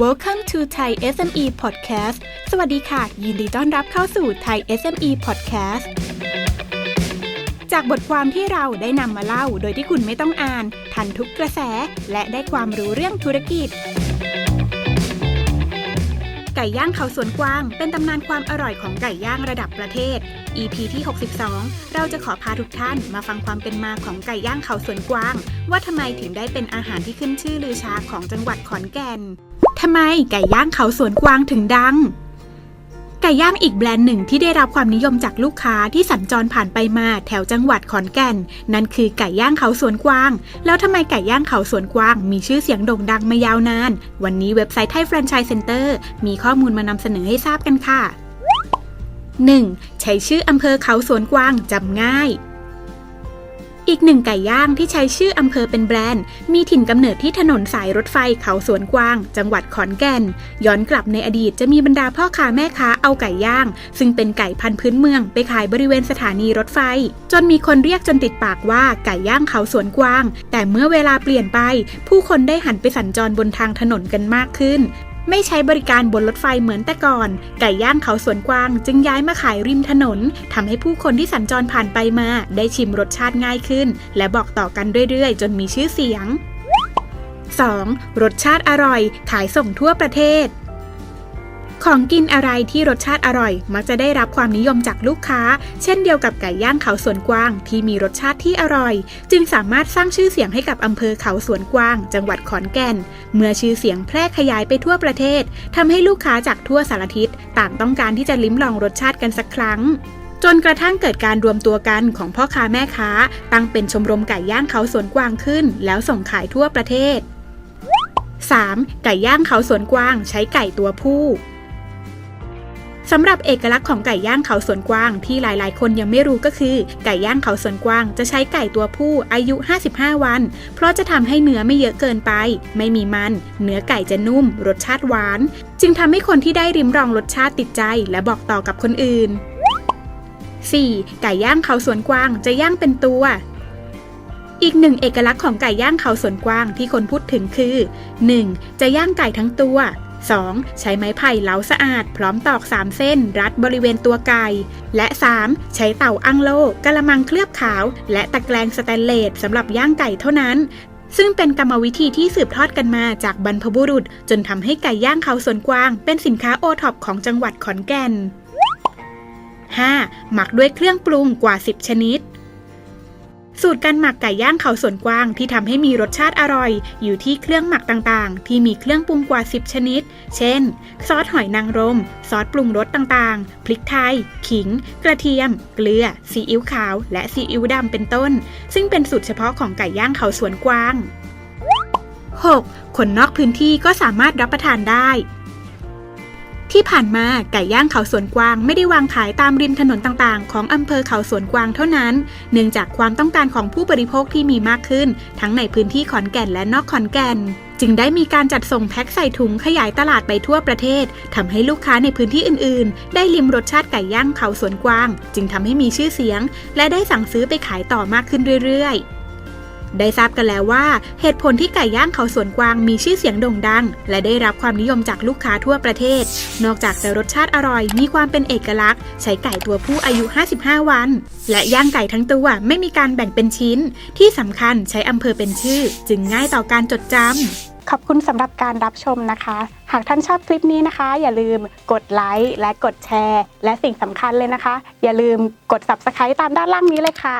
Welcome to Thai SME Podcast สวัสดีค่ะ ยินดีต้อนรับเข้าสู่ Thai SME Podcast จากบทความที่เราได้นำมาเล่าโดยที่คุณไม่ต้องอ่าน ทันทุกกระแส และได้ความรู้เรื่องธุรกิจ ไก่ย่างเขาสวนกวาง เป็นตำนานความอร่อยของไก่ย่างระดับประเทศ EP ที่ 62 เราจะขอพาทุกท่านมาฟังความเป็นมาของไก่ย่างเขาสวนกวาง ว่าทำไมถึงได้เป็นอาหารที่ขึ้นชื่อลือชาของจังหวัดขอนแก่น ทำไมไก่ย่างเขาสวนกวางถึงดัง ไก่ย่างอีกแบรนด์หนึ่งที่ได้รับความนิยมจากลูกค้าที่สัญจรผ่านไปมาแถวจังหวัดขอนแก่น นั่นคือไก่ย่างเขาสวนกวาง แล้วทำไมไก่ย่างเขาสวนกวาง มีชื่อเสียงโด่งดังมายาวนาน วันนี้เว็บไซต์ไทยแฟรนไชส์เซ็นเตอร์มีข้อมูลมานำเสนอให้ทราบกันค่ะ 1. ใช้ชื่ออำเภอเขาสวนกวางจำง่าย อีกหนึ่งไก่ย่างที่ใช้ชื่ออำเภอเป็นแบรนด์ มีถิ่นกำเนิดที่ถนนสายรถไฟเขาสวนกวาง จังหวัดขอนแก่น ย้อนกลับในอดีตจะมีบรรดาพ่อค้าแม่ค้าเอาไก่ย่าง ซึ่งเป็นไก่พันธุ์พื้นเมืองไปขายบริเวณสถานีรถไฟ จนมีคนเรียกจนติดปากว่าไก่ย่างเขาสวนกวาง แต่เมื่อเวลาเปลี่ยนไป ผู้คนได้หันไปสัญจรบนทางถนนกันมากขึ้น ไม่ใช้บริการบนรถไฟเหมือนแต่ก่อน ไก่ย่างเขาสวนกวาง จึงย้ายมาขายริมถนนทำให้ผู้คนที่สัญจรผ่านไปมา ได้ชิมรสชาติง่ายขึ้น และบอกต่อกันเรื่อยๆ จนมีชื่อเสียง 2. รสชาติอร่อย ขายส่งทั่วประเทศ ของกินอะไรที่รสชาติอร่อย มักจะได้รับความนิยมจากลูกค้า เช่นเดียวกับไก่ย่างเขาสวนกวางที่มีรสชาติที่อร่อย จึงสามารถสร้างชื่อเสียงให้กับอำเภอเขาสวนกวาง จังหวัดขอนแก่น เมื่อชื่อเสียงแพร่ขยายไปทั่วประเทศทำให้ลูกค้าจากทั่วสารทิศต่างต้องการที่จะลิ้มลองรสชาติกันสักครั้งจนกระทั่งเกิดการรวมตัวกันของพ่อค้าแม่ค้า ตั้งเป็นชมรมไก่ย่างเขาสวนกวางขึ้น แล้วส่งขายทั่วประเทศ 3. ไก่ย่างเขาสวนกวางใช้ไก่ตัวผู้ สำหรับเอกลักษณ์ของไก่ย่างเขาสวนกวางที่หลายๆ คนยังไม่รู้ก็คือ ไก่ย่างเขาสวนกวางจะใช้ไก่ตัวผู้อายุ 55 วัน เพราะจะทำให้เนื้อไม่เยอะเกินไป ไม่มีมัน เนื้อไก่จะนุ่ม รสชาติหวาน จึงทำให้คนที่ได้ริมรองรสชาติติดใจ และบอกต่อกับคนอื่น 4. ไก่ย่างเขาสวนกวางจะย่างเป็นตัวอีกหนึ่งเอกลักษณ์ของไก่ย่างเขาสวนกวางที่คนพูดถึงคือ 1. จะย่างไก่ทั้งตัว 2. ใช้ไม้ไผ่เหลาสะอาด พร้อมตอก 3 เส้น รัดบริเวณตัวไก่ และ 3. ใช้เต่าอั้งโลกระมังเคลือบขาว และตะแกรงสแตนเลสสำหรับย่างไก่เท่านั้นซึ่งเป็นกรรมวิธีที่สืบทอดกันมาจากบรรพบุรุษ จนทำให้ไก่ย่างเขาสวนกวาง เป็นสินค้าโอท็อปของจังหวัดขอนแก่น 5. หมักด้วยเครื่องปรุงกว่า 10 ชนิด สูตรการหมักไก่ย่างเขาสวนกวางที่ทำให้มีรสชาติอร่อย อยู่ที่เครื่องหมักต่างๆ ที่มีเครื่องปรุงกว่า 10 ชนิด เช่น ซอสหอยนางรม ซอสปรุงรสต่างๆ พริกไทย ขิง กระเทียม เกลือ ซีอิ๊วขาว และซีอิ๊วดำเป็นต้น ซึ่งเป็นสูตรเฉพาะของไก่ย่างเขาสวนกวาง 6. คนนอกพื้นที่ก็สามารถรับประทานได้ ที่ผ่านมาไก่ย่างเขาสวนกวางไม่ได้วางขายตามริมถนนต่างๆ ของอำเภอเขาสวนกวางเท่านั้น เนื่องจากความต้องการของผู้บริโภคที่มีมากขึ้น ทั้งในพื้นที่ขอนแก่นและนอกขอนแก่น จึงได้มีการจัดส่งแพ็คใส่ถุงขยายตลาดไปทั่วประเทศทำให้ลูกค้าในพื้นที่อื่นๆ ได้ลิมรสชาติไก่ย่างเขาสวนกวาง จึงทำให้มีชื่อเสียง และได้สั่งซื้อไปขายต่อมากขึ้นเรื่อยๆ ได้ทราบกันแล้วว่า เหตุผลที่ไก่ย่างเขาสวนกวางมีชื่อเสียงโด่งดัง และได้รับความนิยมจากลูกค้าทั่วประเทศ นอกจากจะรสชาติอร่อย มีความเป็นเอกลักษณ์ ใช้ไก่ตัวผู้อายุ 55 วัน และย่างไก่ทั้งตัวไม่มีการแบ่งเป็นชิ้น ที่สำคัญใช้อำเภอเป็นชื่อ จึงง่ายต่อการจดจำขอบคุณสำหรับการรับชมนะคะ หากท่านชอบคลิปนี้นะคะ อย่าลืมกดไลค์และกดแชร์ และสิ่งสำคัญเลยนะคะ อย่าลืมกด subscribe ตามด้านล่างนี้เลยค่ะ